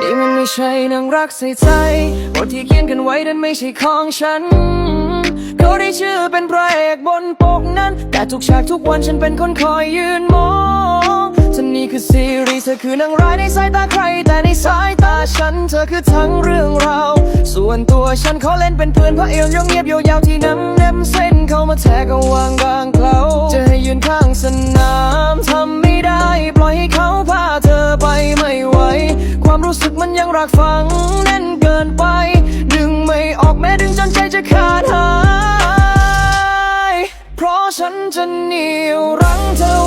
นี่มันไม่ใช่นังรักใส่ใจบทที่เขียนกันไว้นั้นไม่ใช่ของฉัน เขาได้ชื่อเป็นพระเอกบนปกนั้น แต่ทุกฉากทุกวันฉันเป็นคนคอยยืนมองเธอนี่คือซีรีส์เธอคือนางร้ายในสายตาใคร แต่ในสายตาฉัน เธอคือทั้งเรื่องราว ส่วนตัวฉันขอเล่นเป็นเพื่อนพระเอวยงเงียบยาวๆที่น้ำเน็มเส้นเข้ามาแทกเอาวางบางเคลาจะให้ยืนข้างสนาม รู้สึกมันยังรักฝังแน่นเกินไป ดึงไม่ออกแม้ดึงจนใจจะขาดหาย เพราะฉันจะเหนียวรั้งเธอ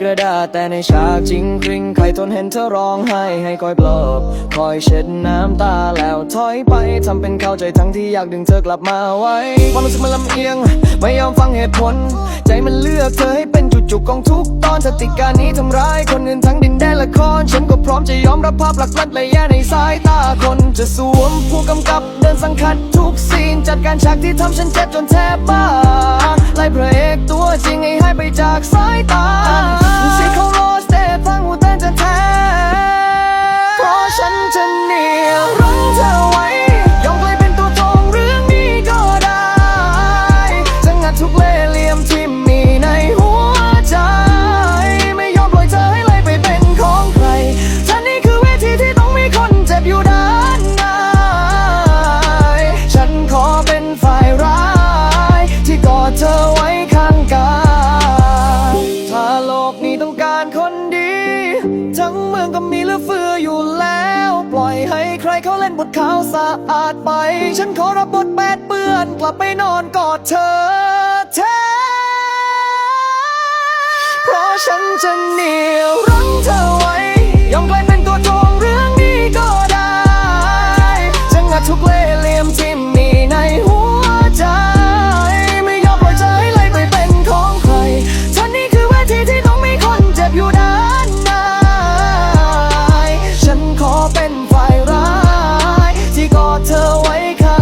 กระดาษแต่ในฉากจริงกริงใครทนเห็นเธอร้องไห้ให้คอยปลอบคอยเช็ดน้ำตาแล้วถอยไปทำเป็นเข้าใจทั้งที่อยากดึงเธอกลับมาไว้ความรู้สึกมันลำเอียง ไม่ยอมฟังเหตุผล ใจมันเลือกเธอให้เป็นจุดๆของทุกตอนถ้าติการนี้ทำร้ายคนอื่นทั้งดินแดนละครฉันก็พร้อมจะยอมรับภาพหลักลัดและแย่ในสายตาคนจะสวมผู้กำกับเดินสังคัดทุกซีนจัดการฉากที่ทำฉันเจ็บจนแทบบ้า ไล่พระเอกตัวจริงให้หายไปจากสายตาสิเขาโรส ทั้งเมืองก็มีเลือเฟืออยู่แล้ว ปล่อยให้ใครเขาเล่นบทขาวสะอาดไป ฉันขอรับบทแปดเปื้อน กลับไปนอนกอดเธอแทนเพราะฉันจะเหนี่ย wake up.